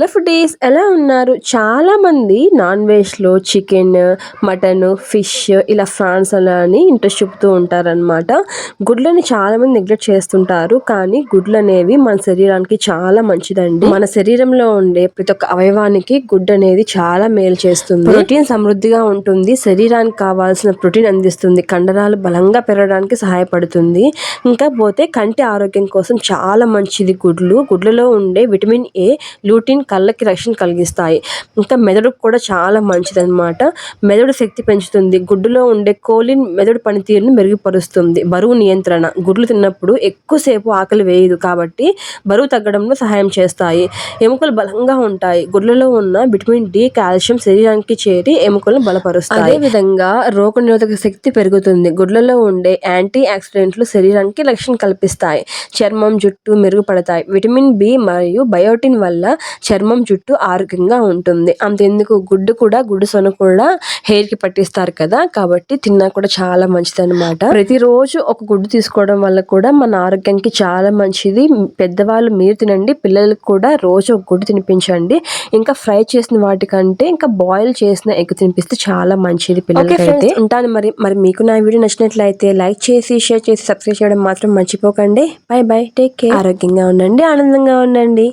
Hello foodies ఎలా ఉన్నారు? చాలా మంది నాన్ వెజ్లో చికెన్ మటన్ ఫిష్ ఇలా ఫ్రాన్స్ అలా అని ఇంట్రెస్ట్ చూపుతూ ఉంటారనమాట గుడ్లని చాలా మంది నెగ్లెక్ట్ చేస్తుంటారు. కానీ గుడ్లు అనేవి మన శరీరానికి చాలా మంచిదండి. మన శరీరంలో ఉండే ప్రతి ఒక్క అవయవానికి గుడ్ అనేది చాలా మేలు చేస్తుంది. ప్రోటీన్ సమృద్ధిగా ఉంటుంది. శరీరానికి కావాల్సిన ప్రోటీన్ అందిస్తుంది. కండరాలు బలంగా పెరగడానికి సహాయపడుతుంది. ఇంకా పోతే కంటి ఆరోగ్యం కోసం చాలా మంచిది గుడ్లు. గుడ్లలో ఉండే విటమిన్ ఏ లూటిన్ కళ్ళకి రక్షణ కలిగిస్తాయి. ఇంకా మెదడుకు కూడా చాలా మంచిదన్నమాట. మెదడు శక్తి పెంచుతుంది. గుడ్డులో ఉండే కోలిన్ మెదడు పనితీరును మెరుగుపరుస్తుంది. బరువు నియంత్రణ. గుడ్లు తిన్నప్పుడు ఎక్కువసేపు ఆకలి వేయదు కాబట్టి బరువు తగ్గడంలో సహాయం చేస్తాయి. ఎముకలు బలంగా ఉంటాయి. గుడ్లలో ఉన్న విటమిన్ డి కాల్షియం శరీరానికి చేరి ఎముకలను బలపరుస్తాయి. అదేవిధంగా రోగనిరోధక శక్తి పెరుగుతుంది. గుడ్లలో ఉండే యాంటీ ఆక్సిడెంట్లు శరీరానికి రక్షణ కల్పిస్తాయి. చర్మం జుట్టు మెరుగుపడతాయి. విటమిన్ బి మరియు బయోటిన్ వల్ల చర్మం జుట్టు ఆరోగ్యంగా ఉంటుంది. అంతెందుకు గుడ్డు కూడా గుడ్డు సొన కూడా హెయిర్కి పట్టిస్తారు కదా. కాబట్టి తిన్నా కూడా చాలా మంచిది అనమాట ప్రతిరోజు ఒక గుడ్డు తీసుకోవడం వల్ల కూడా మన ఆరోగ్యానికి చాలా మంచిది. పెద్దవాళ్ళు మీరు తినండి పిల్లలకు కూడా రోజు ఒక గుడ్డు తినిపించండి. ఇంకా ఫ్రై చేసిన వాటికంటే ఇంకా బాయిల్ చేసిన ఎగ్ తినిపిస్తే చాలా మంచిది పిల్లలకైతే. ఉంటాను మరి. మరి మీకు నా వీడియో నచ్చినట్లయితే లైక్ చేసి షేర్ చేసి సబ్స్క్రైబ్ చేయడం మాత్రం మర్చిపోకండి. బై బై టేక్ కేర్ ఆరోగ్యంగా ఉండండి ఆనందంగా ఉండండి.